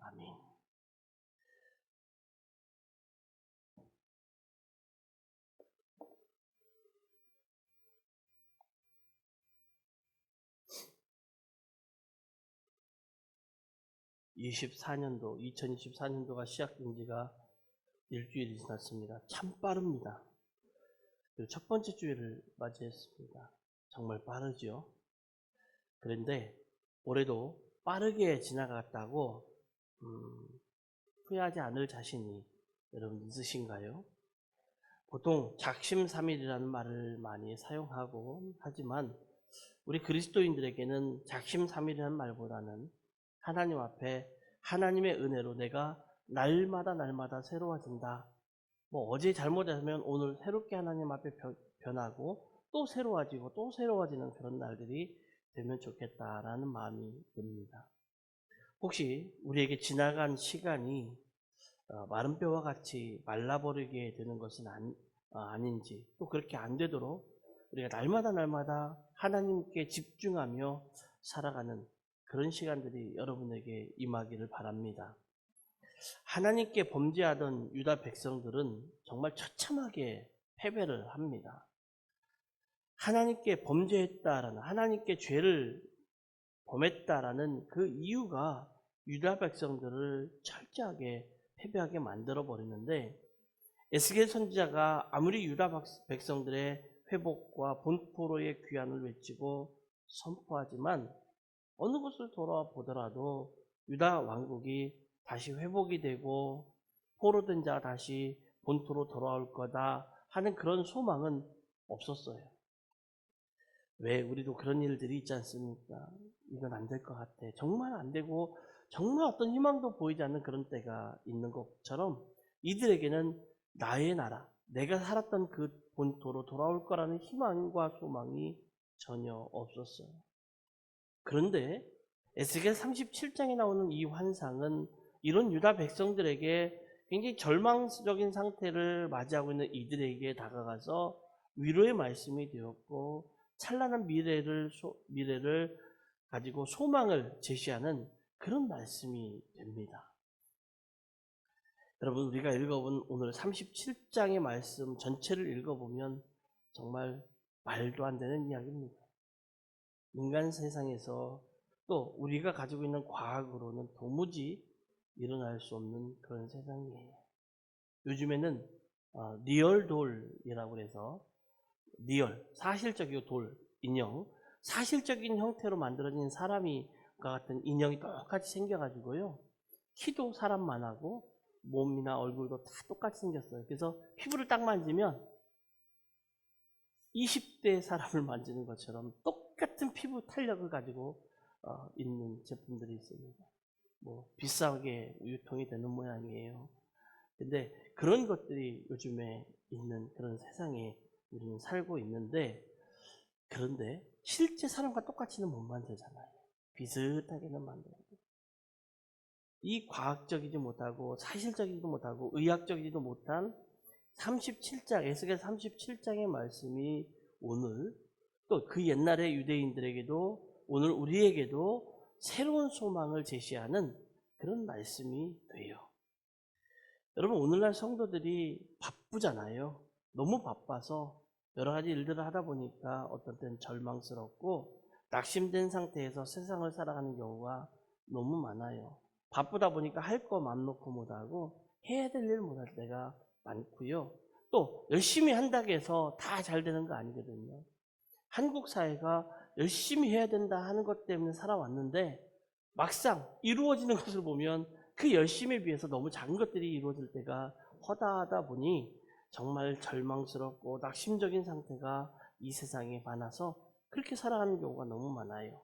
아멘. (24년도) (2024년도가) 시작된 지가 일주일이 지났습니다. 참 빠릅니다. 첫 번째 주일을 맞이했습니다. 정말 빠르죠 그런데 올해도 빠르게 지나갔다고 음, 후회하지 않을 자신이 여러분 있으신가요? 보통 작심삼일이라는 말을 많이 사용하고 하지만 우리 그리스도인들에게는 작심삼일이라는 말보다는 하나님 앞에 하나님의 은혜로 내가 날마다 날마다 새로워진다. 뭐 어제 잘못하면 오늘 새롭게 하나님 앞에 변- 변하고 또 새로워지고 또 새로워지는 그런 날들이 되면 좋겠다라는 마음이 듭니다. 혹시 우리에게 지나간 시간이 어, 마른 뼈와 같이 말라버리게 되는 것은 어, 아닌지 또 그렇게 안 되도록 우리가 날마다 날마다 하나님께 집중하며 살아가는 그런 시간들이 여러분에게 임하기를 바랍니다. 하나님께 범죄하던 유다 백성들은 정말 처참하게 패배를 합니다. 하나님께 범죄했다라는 하나님께 죄를 범했다라는 그 이유가 유다 백성들을 철저하게 패배하게 만들어 버리는데 에스겔 선지자가 아무리 유다 박- 백성들의 회복과 본토로의 귀환을 외치고 선포하지만 어느 곳을 돌아보더라도 유다 왕국이 다시 회복이 되고 포로된 자가 다시 본토로 돌아올 거다 하는 그런 소망은 없었어요. 왜 우리도 그런 일들이 있지 않습니까? 이건 안 될 것 같아. 정말 안 되고 정말 어떤 희망도 보이지 않는 그런 때가 있는 것처럼 이들에게는 나의 나라, 내가 살았던 그 본토로 돌아올 거라는 희망과 소망이 전혀 없었어요. 그런데 에스겔 37장에 나오는 이 환상은 이런 유다 백성들에게 굉장히 절망적인 상태를 맞이하고 있는 이들에게 다가가서 위로의 말씀이 되었고 찬란한 미래를 소- 미래를 가지고 소망을 제시하는 그런 말씀이 됩니다. 여러분 우리가 읽어본 오늘 37장의 말씀 전체를 읽어보면 정말 말도 안 되는 이야기입니다. 인간 세상에서 또 우리가 가지고 있는 과학으로는 도무지 일어날 수 없는 그런 세상이에요. 요즘에는 어, 리얼 돌이라고 해서 리얼, 사실적이고 돌, 인형, 사실적인 형태로 만들어진 사람이 같은 인형이 똑같이 생겨가지고요. 키도 사람만 하고 몸이나 얼굴도 다 똑같이 생겼어요. 그래서 피부를 딱 만지면 20대 사람을 만지는 것처럼 똑같은 피부 탄력을 가지고 어, 있는 제품들이 있습니다. 뭐 비싸게 유통이 되는 모양이에요. 근데 그런 것들이 요즘에 있는 그런 세상에 우리는 살고 있는데 그런데 실제 사람과 똑같이는 못 만들잖아요. 비슷하게는 만들고 이 과학적이지 못하고 사실적이지도 못하고 의학적이지도 못한 37장 에스겔 37장의 말씀이 오늘 또 그 옛날의 유대인들에게도 오늘 우리에게도 새로운 소망을 제시하는 그런 말씀이 돼요. 여러분 오늘날 성도들이 바쁘잖아요. 너무 바빠서 여러 가지 일들을 하다 보니까 어떤 때는 절망스럽고 낙심된 상태에서 세상을 살아가는 경우가 너무 많아요. 바쁘다 보니까 할 거 맘 놓고 못하고 해야 될 일 못할 때가 많고요. 또 열심히 한다고 해서 다 잘 되는 거 아니거든요. 한국 사회가 열심히 해야 된다 하는 것 때문에 살아왔는데 막상 이루어지는 것을 보면 그 열심에 비해서 너무 작은 것들이 이루어질 때가 허다하다 보니 정말 절망스럽고 낙심적인 상태가 이 세상에 많아서 그렇게 살아가는 경우가 너무 많아요.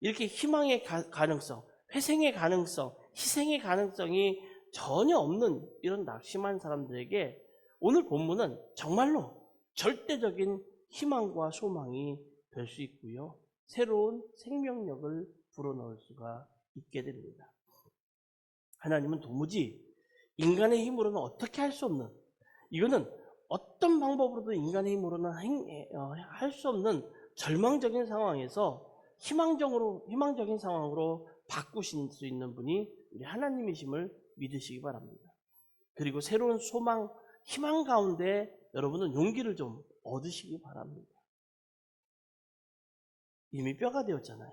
이렇게 희망의 가, 가능성, 회생의 가능성, 희생의 가능성이 전혀 없는 이런 낙심한 사람들에게 오늘 본문은 정말로 절대적인 희망과 소망이 될 수 있고요. 새로운 생명력을 불어넣을 수가 있게 됩니다. 하나님은 도무지 인간의 힘으로는 어떻게 할 수 없는 이거는 어떤 방법으로도 인간의 힘으로는 어, 할수 없는 절망적인 상황에서 희망적으로 희망적인 상황으로 바꾸실 수 있는 분이 우리 하나님이심을 믿으시기 바랍니다. 그리고 새로운 소망, 희망 가운데 여러분은 용기를 좀 얻으시기 바랍니다. 이미 뼈가 되었잖아요.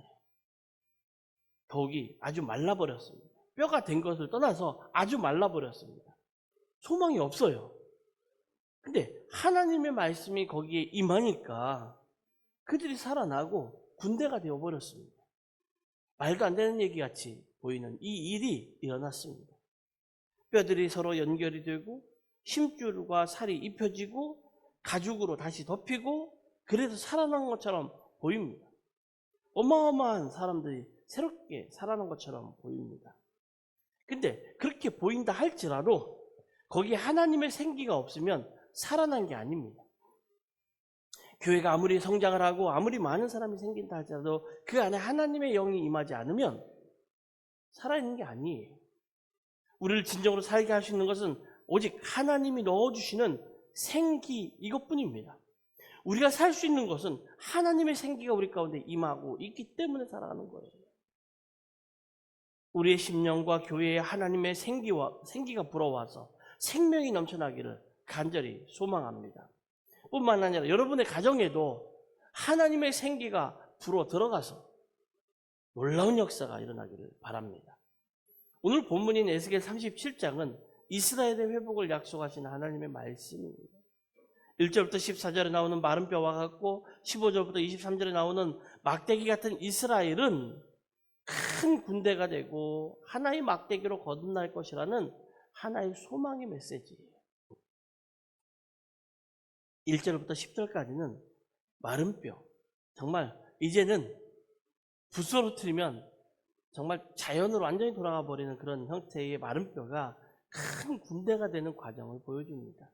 더욱이 아주 말라버렸습니다. 뼈가 된 것을 떠나서 아주 말라버렸습니다. 소망이 없어요. 근데 하나님의 말씀이 거기에 임하니까 그들이 살아나고 군대가 되어버렸습니다. 말도 안 되는 얘기 같이 보이는 이 일이 일어났습니다. 뼈들이 서로 연결이 되고 심줄과 살이 입혀지고 가죽으로 다시 덮이고 그래서 살아난 것처럼 보입니다. 어마어마한 사람들이 새롭게 살아난 것처럼 보입니다. 근데 그렇게 보인다 할지라도 거기에 하나님의 생기가 없으면 살아난 게 아닙니다. 교회가 아무리 성장을 하고 아무리 많은 사람이 생긴다 할지라도 그 안에 하나님의 영이 임하지 않으면 살아있는 게 아니에요. 우리를 진정으로 살게 할 수 있는 것은 오직 하나님이 넣어주시는 생기 이것뿐입니다. 우리가 살 수 있는 것은 하나님의 생기가 우리 가운데 임하고 있기 때문에 살아가는 거예요. 우리의 심령과 교회에 하나님의 생기와 생기가 불어와서 생명이 넘쳐나기를 간절히 소망합니다. 뿐만 아니라 여러분의 가정에도 하나님의 생기가 불어 들어가서 놀라운 역사가 일어나기를 바랍니다. 오늘 본문인 에스겔 37장은 이스라엘의 회복을 약속하신 하나님의 말씀입니다. 1절부터 14절에 나오는 마른 뼈와 같고 15절부터 23절에 나오는 막대기 같은 이스라엘은 큰 군대가 되고 하나의 막대기로 거듭날 것이라는 하나의 소망의 메시지예요. 1절부터 10절까지는 마른 뼈. 정말 이제는 틀면 정말 자연으로 완전히 돌아가 버리는 그런 형태의 마른 뼈가 큰 군대가 되는 과정을 보여줍니다.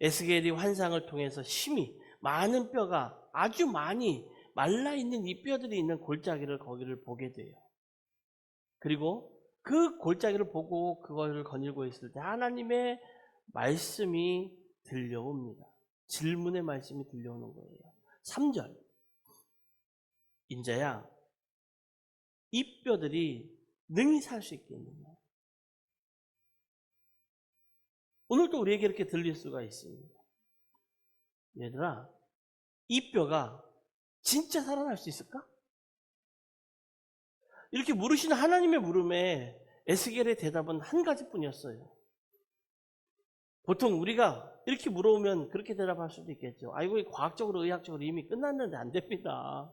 에스겔이 환상을 통해서 심히 많은 뼈가 아주 많이 말라 있는 이 뼈들이 있는 골짜기를 거기를 보게 돼요. 그리고 그 골짜기를 보고 그것을 거닐고 있을 때 하나님의 말씀이 들려옵니다. 질문의 말씀이 들려오는 거예요. 3절. 인자야, 이 뼈들이 능히 살 수 있겠느냐? 오늘도 우리에게 이렇게 들릴 수가 있습니다. 얘들아, 이 뼈가 진짜 살아날 수 있을까? 이렇게 물으시는 하나님의 물음에 에스겔의 대답은 한 가지뿐이었어요. 보통 우리가 이렇게 물어보면 그렇게 대답할 수도 있겠죠. 아이고, 과학적으로, 의학적으로 이미 끝났는데 안 됩니다.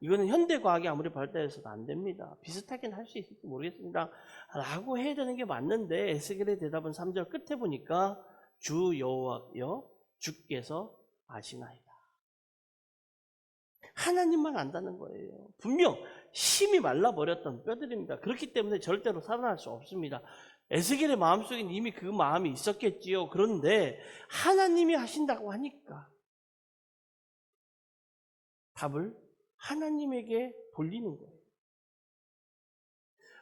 이거는 현대 과학이 아무리 발달해서도 안 됩니다. 비슷하긴 할 수 있을지 모르겠습니다. 라고 해야 되는 게 맞는데 에스겔의 대답은 3절 끝에 보니까 주 여호와여 주께서 아시나이다. 하나님만 안다는 거예요. 분명 심이 말라버렸던 뼈들입니다. 그렇기 때문에 절대로 살아날 수 없습니다. 에스겔의 마음속에 이미 그 마음이 있었겠지요. 그런데 하나님이 하신다고 하니까 답을 하나님에게 돌리는 거예요.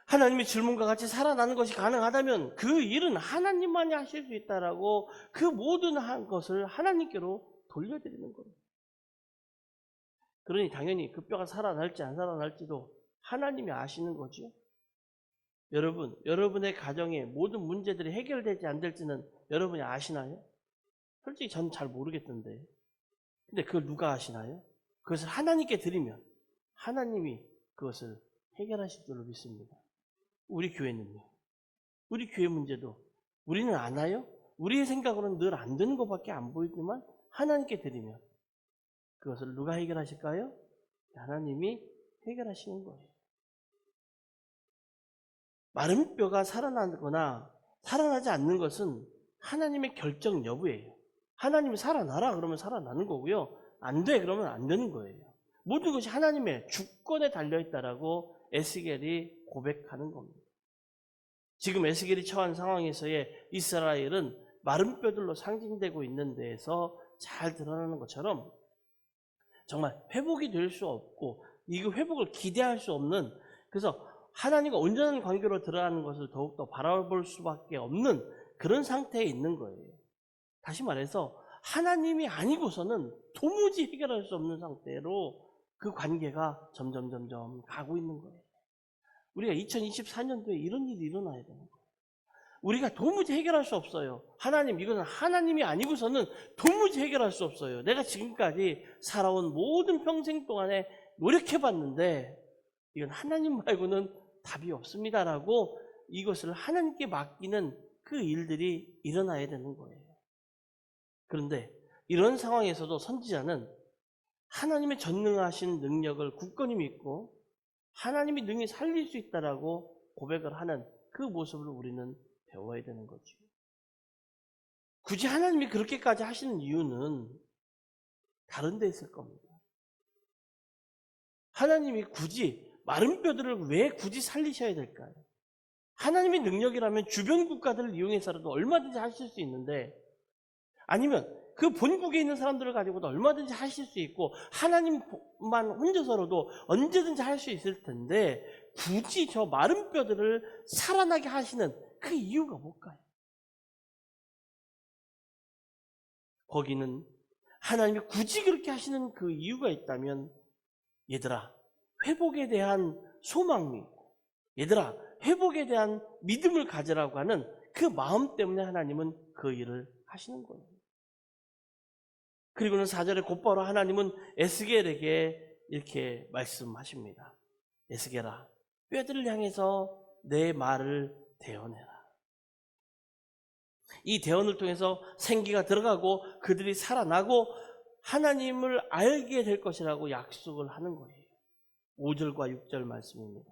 하나님의 질문과 같이 살아나는 것이 가능하다면 그 일은 하나님만이 하실 수 있다라고 그 모든 한 것을 하나님께로 돌려드리는 거예요. 그러니 당연히 그 뼈가 살아날지 안 살아날지도 하나님이 아시는 거죠. 여러분, 여러분의 가정의 모든 문제들이 해결되지 안 될지는 여러분이 아시나요? 솔직히 저는 잘 모르겠던데. 근데 그걸 누가 아시나요? 그것을 하나님께 드리면 하나님이 그것을 해결하실 줄로 믿습니다. 우리 교회는요. 우리 교회 문제도 우리는 아나요? 우리의 생각으로는 늘 안 되는 것밖에 안 보이지만 하나님께 드리면 그것을 누가 해결하실까요? 하나님이 해결하시는 거예요. 마른 뼈가 살아나거나 살아나지 않는 것은 하나님의 결정 여부예요. 하나님이 살아나라 그러면 살아나는 거고요. 안 돼 그러면 안 되는 거예요. 모든 것이 하나님의 주권에 달려 있다라고 에스겔이 고백하는 겁니다. 지금 에스겔이 처한 상황에서의 이스라엘은 마른 뼈들로 상징되고 있는 데에서 잘 드러나는 것처럼 정말 회복이 될 수 없고 이 회복을 기대할 수 없는 그래서 하나님과 온전한 관계로 들어가는 것을 더욱더 바라볼 수밖에 없는 그런 상태에 있는 거예요. 다시 말해서 하나님이 아니고서는 도무지 해결할 수 없는 상태로 그 관계가 점점 점점 가고 있는 거예요. 우리가 2024년도에 이런 일이 일어나야 되는 거예요. 우리가 도무지 해결할 수 없어요. 하나님, 이거는 하나님이 아니고서는 도무지 해결할 수 없어요. 내가 지금까지 살아온 모든 평생 동안에 노력해봤는데, 이건 하나님 말고는 답이 없습니다라고 이것을 하나님께 맡기는 그 일들이 일어나야 되는 거예요. 그런데 이런 상황에서도 선지자는 하나님의 전능하신 능력을 굳건히 믿고 하나님이 능히 살릴 수 있다라고 고백을 하는 그 모습을 우리는 배워야 되는 거죠. 굳이 하나님이 그렇게까지 하시는 이유는 다른 데 있을 겁니다. 하나님이 굳이 마른 뼈들을 왜 굳이 살리셔야 될까요? 하나님의 능력이라면 주변 국가들을 이용해서라도 얼마든지 하실 수 있는데 아니면 그 본국에 있는 사람들을 가지고도 얼마든지 하실 수 있고 하나님만 혼자서라도 언제든지 할 수 있을 텐데 굳이 저 마른 뼈들을 살아나게 하시는 그 이유가 뭘까요? 거기는 하나님이 굳이 그렇게 하시는 그 이유가 있다면 얘들아 회복에 대한 소망이 있고 얘들아 회복에 대한 믿음을 가지라고 하는 그 마음 때문에 하나님은 그 일을 하시는 거예요. 그리고는 4절에 곧바로 하나님은 에스겔에게 이렇게 말씀하십니다. 에스겔아, 뼈들을 향해서 내 말을 대언해라. 이 대언을 통해서 생기가 들어가고 그들이 살아나고 하나님을 알게 될 것이라고 약속을 하는 거예요. 5절과 6절 말씀입니다.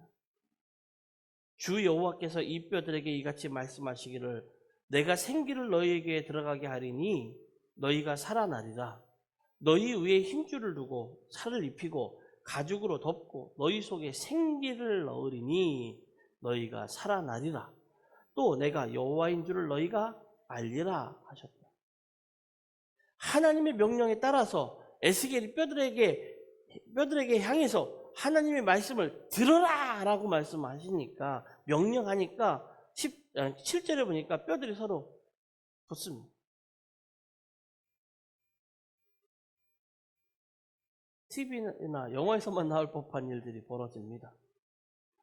주 여호와께서 이 뼈들에게 이같이 말씀하시기를 내가 생기를 너희에게 들어가게 하리니 너희가 살아나리라. 너희 위에 힘줄을 두고 살을 입히고 가죽으로 덮고 너희 속에 생기를 넣으리니 너희가 살아나리라. 또 내가 여호와인 줄을 너희가 알리라 하셨다. 하나님의 명령에 따라서 에스겔이 뼈들에게 뼈들에게 향해서 하나님의 말씀을 들어라 라고 말씀하시니까 명령하니까 10, 7절에 보니까 뼈들이 서로 붙습니다. TV나 영화에서만 나올 법한 일들이 벌어집니다.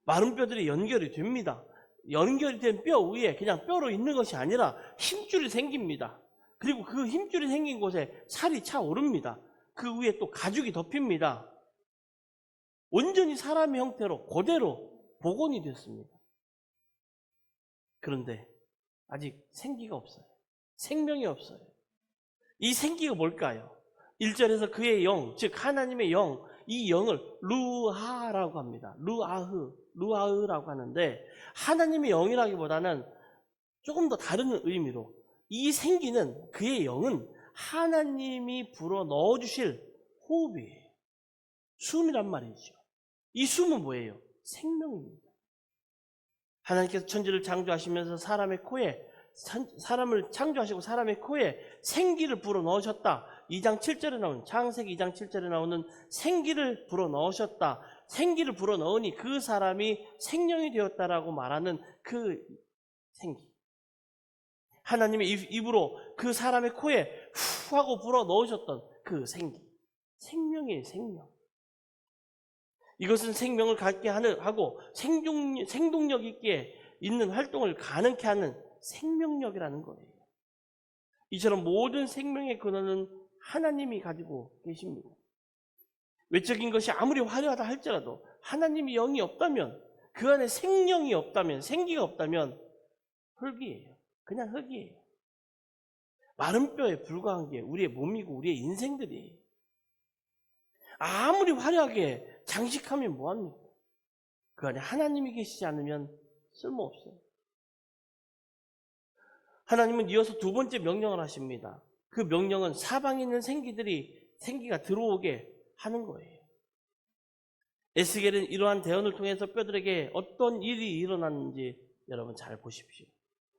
마른 뼈들이 연결이 됩니다. 연결이 된 뼈 위에 그냥 뼈로 있는 것이 아니라 힘줄이 생깁니다. 그리고 그 힘줄이 생긴 곳에 살이 차오릅니다. 그 위에 또 가죽이 덮입니다. 온전히 사람의 형태로 그대로 복원이 됐습니다. 그런데 아직 생기가 없어요. 생명이 없어요. 이 생기가 뭘까요? 1절에서 그의 영, 즉 하나님의 영, 이 영을 루하라고 합니다. 루아흐, 루아흐라고 하는데 하나님의 영이라기보다는 조금 더 다른 의미로 이 생기는 그의 영은 하나님이 불어 넣어 주실 호흡이에요. 숨이란 말이죠. 이 숨은 뭐예요? 생명입니다. 하나님께서 천지를 창조하시면서 사람의 코에 사람을 창조하시고 사람의 코에 생기를 불어 넣으셨다. 2장 7절에 나오는 창세기 2장 7절에 나오는 생기를 불어 넣으셨다. 생기를 불어 넣으니 그 사람이 생명이 되었다라고 말하는 그 생기. 하나님의 입으로 그 사람의 코에 후 하고 불어 넣으셨던 그 생기. 생명이에요, 생명. 이것은 생명을 갖게 하고 생존, 생동력 있게 있는 활동을 가능케 하는 생명력이라는 거예요. 이처럼 모든 생명의 근원은 하나님이 가지고 계십니다. 외적인 것이 아무리 화려하다 할지라도 하나님이 영이 없다면 그 안에 생명이 없다면 생기가 없다면 흙이에요. 그냥 흙이에요. 마른 뼈에 불과한 게 우리의 몸이고 우리의 인생들이에요. 아무리 화려하게 장식하면 뭐합니까? 그 안에 하나님이 계시지 않으면 쓸모없어요. 하나님은 이어서 두 번째 명령을 하십니다. 그 명령은 사방에 있는 생기들이 생기가 들어오게 하는 거예요. 에스겔은 이러한 대언을 통해서 뼈들에게 어떤 일이 일어났는지 여러분 잘 보십시오.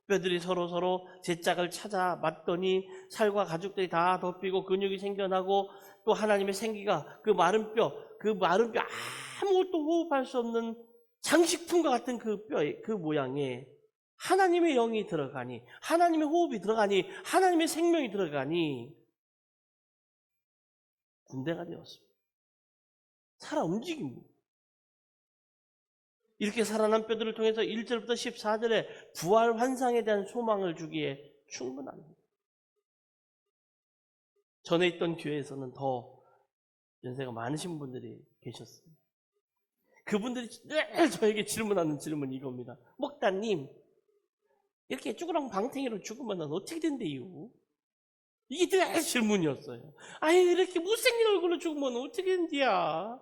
뼈들이 서로 서로 제 짝을 찾아 맞더니 살과 가죽들이 다 덮이고 근육이 생겨나고 또 하나님의 생기가 그 마른 뼈, 그 마른 뼈 아무것도 호흡할 수 없는 장식품과 같은 그 뼈의 그 모양에 하나님의 영이 들어가니 하나님의 호흡이 들어가니 하나님의 생명이 들어가니 군대가 되었습니다. 살아 움직입니다. 이렇게 살아난 뼈들을 통해서 1절부터 14절에 부활 환상에 대한 소망을 주기에 충분합니다. 전에 있던 교회에서는 더 연세가 많으신 분들이 계셨습니다. 그분들이 늘 저에게 질문하는 질문이 이겁니다. 목다님, 이렇게 쭈그랑 방탱이로 죽으면 어떻게 된대요? 이게 늘 질문이었어요. 아니, 이렇게 못생긴 얼굴로 죽으면 어떻게 된디야?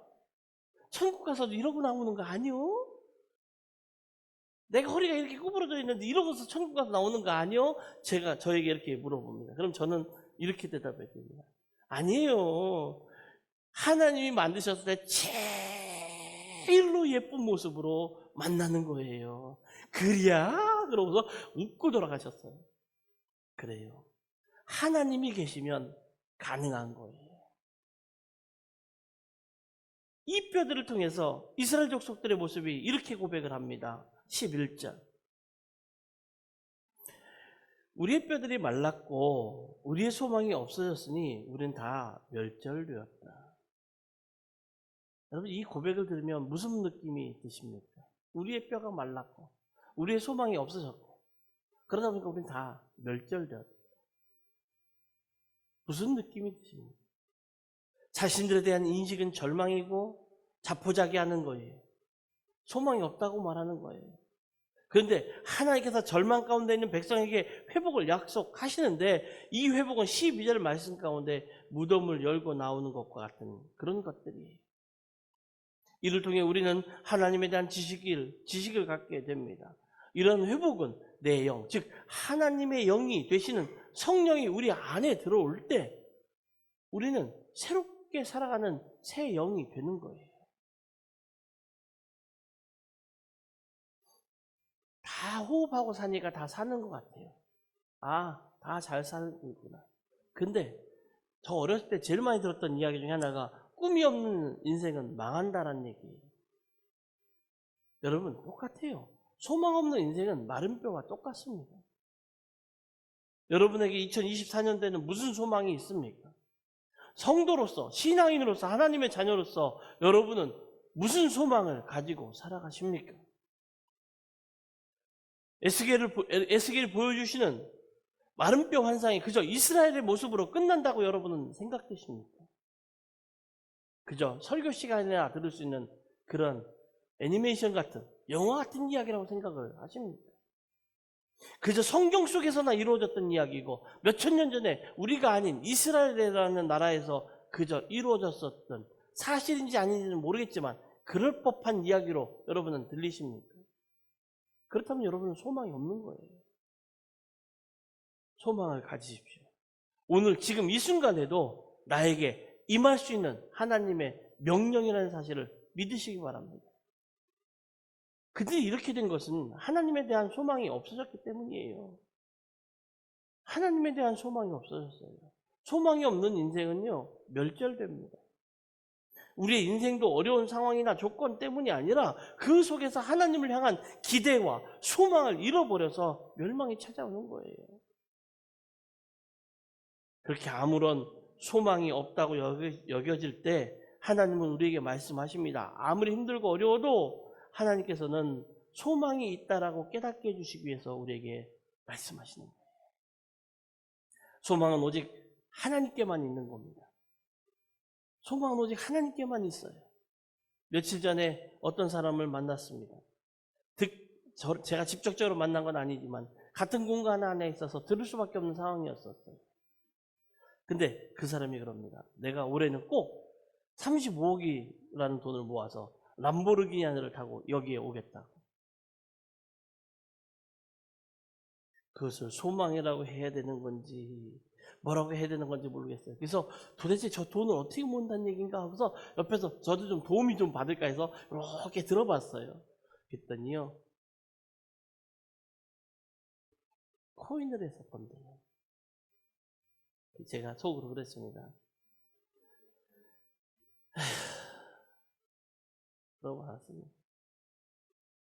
천국 가서도 이러고 나오는 거 아니요? 내가 허리가 이렇게 구부러져 있는데 이러고서 천국 가서 나오는 거 아니요? 제가 저에게 이렇게 물어봅니다. 그럼 저는 이렇게 대답해 드립니다. 아니에요. 하나님이 만드셨을 때 제일로 예쁜 모습으로 만나는 거예요. 그래야? 그러고서 웃고 돌아가셨어요. 그래요. 하나님이 계시면 가능한 거예요. 이 뼈들을 통해서 이스라엘 족속들의 모습이 이렇게 고백을 합니다. 11절. 우리의 뼈들이 말랐고 우리의 소망이 없어졌으니 우리는 다 멸절되었다. 여러분 이 고백을 들으면 무슨 느낌이 드십니까? 우리의 뼈가 말랐고 우리의 소망이 없어졌고 그러다 보니까 우리는 다 멸절되었다. 무슨 느낌이 드십니까? 자신들에 대한 인식은 절망이고 자포자기하는 거예요. 소망이 없다고 말하는 거예요. 그런데 하나님께서 절망 가운데 있는 백성에게 회복을 약속하시는데 이 회복은 12절 말씀 가운데 무덤을 열고 나오는 것과 같은 그런 것들이 이를 통해 우리는 하나님에 대한 지식을, 지식을 갖게 됩니다. 이런 회복은 내 영, 즉 하나님의 영이 되시는 성령이 우리 안에 들어올 때 우리는 새롭게 살아가는 새 영이 되는 거예요. 다 호흡하고 사니까 다 사는 것 같아요. 아, 다잘 사는구나. 근데 저 어렸을 때 제일 많이 들었던 이야기 중에 하나가 꿈이 없는 인생은 망한다라는 얘기예요. 여러분, 똑같아요. 소망 없는 인생은 마른 뼈와 똑같습니다. 여러분에게 2024년대는 무슨 소망이 있습니까? 성도로서, 신앙인으로서, 하나님의 자녀로서 여러분은 무슨 소망을 가지고 살아가십니까? 에스겔을, 보- 에스겔이 보여주시는 마른 뼈 환상이 그저 이스라엘의 모습으로 끝난다고 여러분은 생각되십니까? 그저 설교 시간이나 들을 수 있는 그런 애니메이션 같은 영화 같은 이야기라고 생각을 하십니까? 그저 성경 속에서나 이루어졌던 이야기고 몇천 년 전에 우리가 아닌 이스라엘이라는 나라에서 그저 이루어졌었던 사실인지 아닌지는 모르겠지만 그럴 법한 이야기로 여러분은 들리십니까? 그렇다면 여러분은 소망이 없는 거예요. 소망을 가지십시오. 오늘 지금 이 순간에도 나에게 임할 수 있는 하나님의 명령이라는 사실을 믿으시기 바랍니다. 그들이 이렇게 된 것은 하나님에 대한 소망이 없어졌기 때문이에요. 하나님에 대한 소망이 없어졌어요. 소망이 없는 인생은요, 멸절됩니다. 우리의 인생도 어려운 상황이나 조건 때문이 아니라 그 속에서 하나님을 향한 기대와 소망을 잃어버려서 멸망이 찾아오는 거예요. 그렇게 아무런 소망이 없다고 여겨- 여겨 질 때 하나님은 우리에게 말씀하십니다. 아무리 힘들고 어려워도 하나님께서는 소망이 있다라고 깨닫게 해주시기 위해서 우리에게 말씀하시는 거예요. 소망은 오직 하나님께만 있는 겁니다. 소망은 오직 하나님께만 있어요. 며칠 전에 어떤 사람을 만났습니다. 제가 직접적으로 만난 건 아니지만 같은 공간 안에 있어서 들을 수밖에 없는 상황이었었어요. 근데 그 사람이 그럽니다. 내가 올해는 꼭 35억이라는 돈을 모아서 람보르기니 하나를 타고 여기에 오겠다고. 그것을 소망이라고 해야 되는 건지 뭐라고 해야 되는 건지 모르겠어요. 그래서 도대체 저 돈을 어떻게 모은다는 얘기인가 하고서 옆에서 저도 좀 도움이 좀 받을까 해서 이렇게 들어봤어요. 그랬더니요. 코인을 했었건데요. 제가 속으로 그랬습니다. 그러고 말았습니다.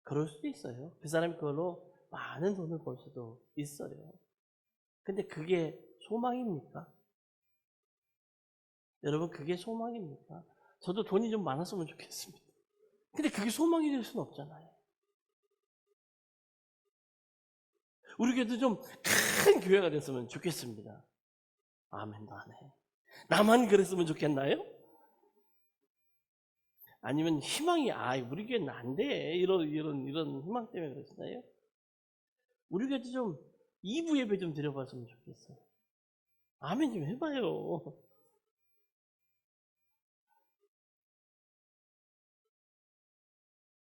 그럴 수도 있어요. 그 사람이 그걸로 많은 돈을 벌 수도 있어요. 근데 그게 소망입니까? 여러분, 그게 소망입니까? 저도 돈이 좀 많았으면 좋겠습니다. 근데 그게 소망이 될 수는 없잖아요. 우리 교회도 좀 큰 교회가 됐으면 좋겠습니다. 아멘도 안 해. 나만 그랬으면 좋겠나요? 아니면 희망이 아 우리 교회는 안 돼. 이런 이런 이런 희망 때문에 그러시나요? 우리 교회도 좀 2부 예배 좀 드려봤으면 좋겠어요. 아멘 좀 해봐요.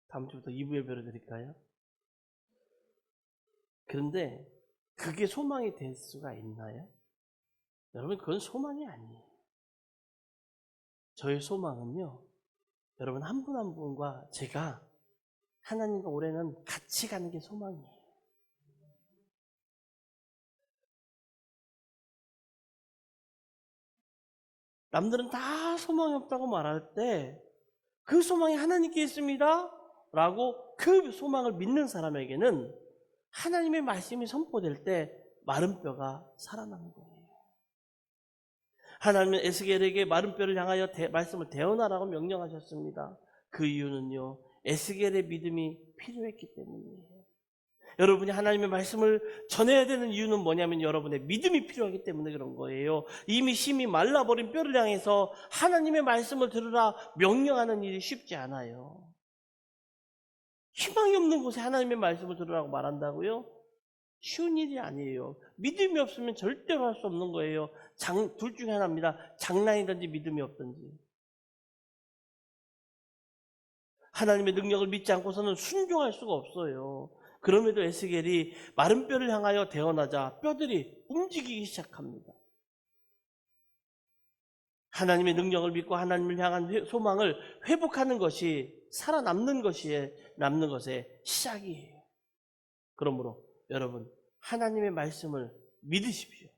다음 주부터 2부 예배를 드릴까요? 그런데 그게 소망이 될 수가 있나요? 여러분 그건 소망이 아니에요. 저의 소망은요. 여러분 한분한 분과 제가 하나님과 올해는 같이 가는 게 소망이에요. 남들은 다 소망이 없다고 말할 때 그 소망이 하나님께 있습니다. 라고 그 소망을 믿는 사람에게는 하나님의 말씀이 선포될 때 마른 뼈가 살아나는 거예요. 하나님은 에스겔에게 마른 뼈를 향하여 대- 말씀을 대언하라고 명령하셨습니다. 그 이유는요, 에스겔의 믿음이 필요했기 때문이에요. 여러분이 하나님의 말씀을 전해야 되는 이유는 뭐냐면 여러분의 믿음이 필요하기 때문에 그런 거예요. 이미 심이 말라버린 뼈를 향해서 하나님의 말씀을 들으라 명령하는 일이 쉽지 않아요. 희망이 없는 곳에 하나님의 말씀을 들으라고 말한다고요? 쉬운 일이 아니에요. 믿음이 없으면 절대로 할 수 없는 거예요. 장, 둘 중에 하나입니다. 장난이든지 믿음이 없든지. 하나님의 능력을 믿지 않고서는 순종할 수가 없어요. 그럼에도 에스겔이 마른 뼈를 향하여 대언하자 뼈들이 움직이기 시작합니다. 하나님의 능력을 믿고 하나님을 향한 회- 소망을 회복하는 것이 살아남는 것이 남는 것의 시작이에요. 그러므로 여러분 하나님의 말씀을 믿으십시오.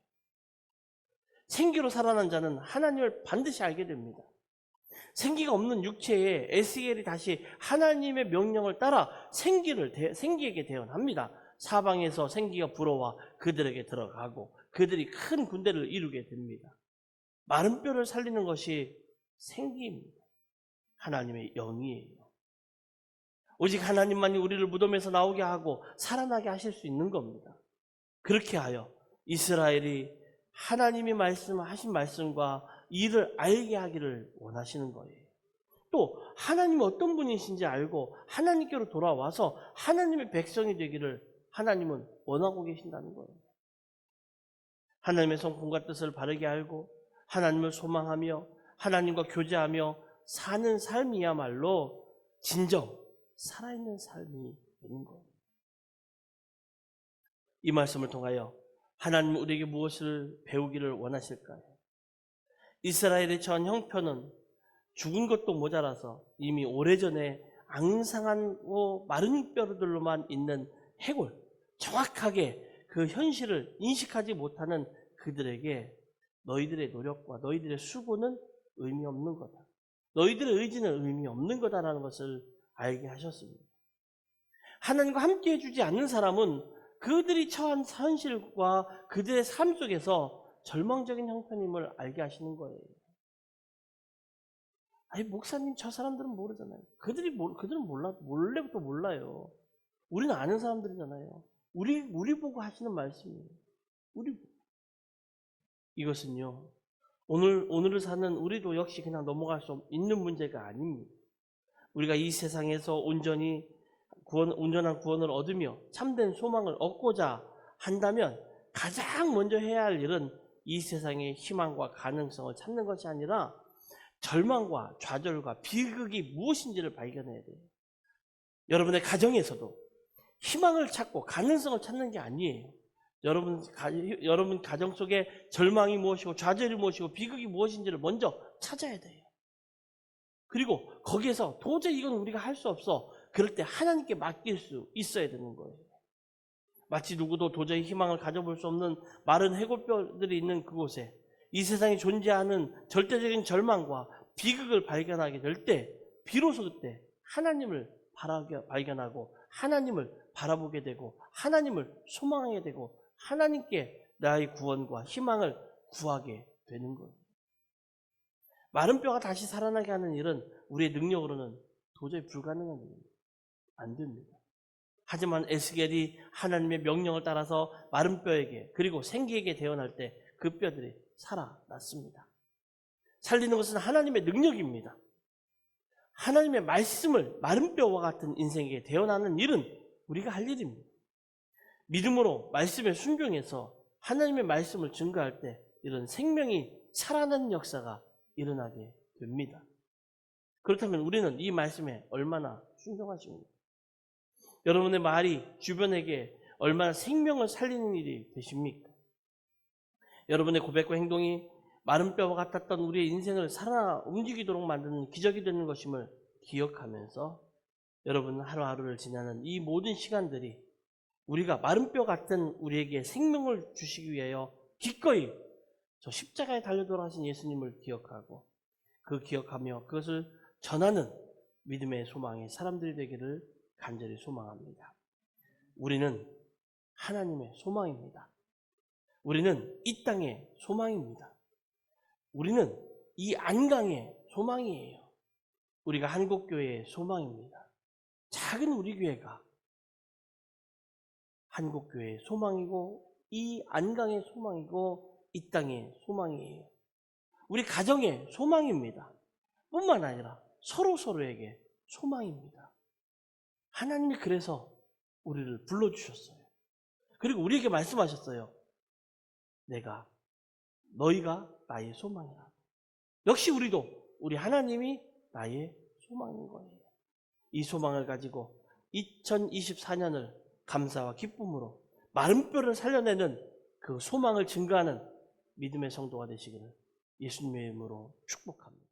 생기로 살아난 자는 하나님을 반드시 알게 됩니다. 생기가 없는 육체에 에스겔이 다시 하나님의 명령을 따라 생기를 대- 생기에게 대언합니다. 사방에서 생기가 불어와 그들에게 들어가고 그들이 큰 군대를 이루게 됩니다. 마른 뼈를 살리는 것이 생기입니다. 하나님의 영이에요. 오직 하나님만이 우리를 무덤에서 나오게 하고 살아나게 하실 수 있는 겁니다. 그렇게 하여 이스라엘이 하나님이 말씀하신 말씀과 이를 알게 하기를 원하시는 거예요. 또 하나님이 어떤 분이신지 알고 하나님께로 돌아와서 하나님의 백성이 되기를 하나님은 원하고 계신다는 거예요. 하나님의 성품과 뜻을 바르게 알고 하나님을 소망하며 하나님과 교제하며 사는 삶이야말로 진정 살아있는 삶이 되는 거예요. 이 말씀을 통하여 하나님 우리에게 무엇을 배우기를 원하실까요? 이스라엘의 전 형편은 죽은 것도 모자라서 이미 오래전에 앙상한 어, 마른 뼈들로만 있는 해골, 정확하게 그 현실을 인식하지 못하는 그들에게 너희들의 노력과 너희들의 수고는 의미 없는 거다. 너희들의 의지는 의미 없는 거다라는 것을 알게 하셨습니다. 하나님과 함께 해주지 않는 사람은 그들이 처한 현실과 그들의 삶 속에서 절망적인 형편임을 알게 하시는 거예요. 아니 목사님 저 사람들은 모르잖아요. 그들이 몰 그들은 몰라 몰래부터 몰라요. 우리는 아는 사람들이잖아요. 우리 우리 보고 하시는 말씀이에요. 우리 이것은요. 오늘 오늘을 사는 우리도 역시 그냥 넘어갈 수 있는 문제가 아닙니다. 우리가 이 세상에서 온전히 구원, 온전한 구원을 얻으며 참된 소망을 얻고자 한다면 가장 먼저 해야 할 일은 이 세상의 희망과 가능성을 찾는 것이 아니라 절망과 좌절과 비극이 무엇인지를 발견해야 돼요. 여러분의 가정에서도 희망을 찾고 가능성을 찾는 게 아니에요. 여러분, 가, 여러분 가정 속에 절망이 무엇이고 좌절이 무엇이고 비극이 무엇인지를 먼저 찾아야 돼요. 그리고 거기에서 도저히 이건 우리가 할 수 없어. 그럴 때 하나님께 맡길 수 있어야 되는 거예요. 마치 누구도 도저히 희망을 가져볼 수 없는 마른 해골뼈들이 있는 그곳에 이 세상에 존재하는 절대적인 절망과 비극을 발견하게 될 때 비로소 그때 하나님을 발견하고 하나님을 바라보게 되고 하나님을 소망하게 되고 하나님께 나의 구원과 희망을 구하게 되는 거예요. 마른 뼈가 다시 살아나게 하는 일은 우리의 능력으로는 도저히 불가능한 일입니다. 안 됩니다. 하지만 에스겔이 하나님의 명령을 따라서 마른 뼈에게 그리고 생기에게 대언할 때 그 뼈들이 살아났습니다. 살리는 것은 하나님의 능력입니다. 하나님의 말씀을 마른 뼈와 같은 인생에게 대언하는 일은 우리가 할 일입니다. 믿음으로 말씀에 순종해서 하나님의 말씀을 증거할 때 이런 생명이 살아나는 역사가 일어나게 됩니다. 그렇다면 우리는 이 말씀에 얼마나 순종하십니까? 여러분의 말이 주변에게 얼마나 생명을 살리는 일이 되십니까? 여러분의 고백과 행동이 마른 뼈와 같았던 우리의 인생을 살아 움직이도록 만드는 기적이 되는 것임을 기억하면서 여러분 하루하루를 지나는 이 모든 시간들이 우리가 마른 뼈 같은 우리에게 생명을 주시기 위하여 기꺼이 저 십자가에 달려 돌아가신 예수님을 기억하고 그 기억하며 그것을 전하는 믿음의 소망의 사람들이 되기를 간절히 소망합니다. 우리는 하나님의 소망입니다. 우리는 이 땅의 소망입니다. 우리는 이 안강의 소망이에요. 우리가 한국교회의 소망입니다. 작은 우리 교회가 한국교회의 소망이고 이 안강의 소망이고 이 땅의 소망이에요. 우리 가정의 소망입니다. 뿐만 아니라 서로 서로에게 소망입니다. 하나님이 그래서 우리를 불러주셨어요. 그리고 우리에게 말씀하셨어요. 내가, 너희가 나의 소망이라. 역시 우리도 우리 하나님이 나의 소망인 거예요. 이 소망을 가지고 2024년을 감사와 기쁨으로 마른 뼈를 살려내는 그 소망을 증거하는 믿음의 성도가 되시기를 예수님의 이름으로 축복합니다.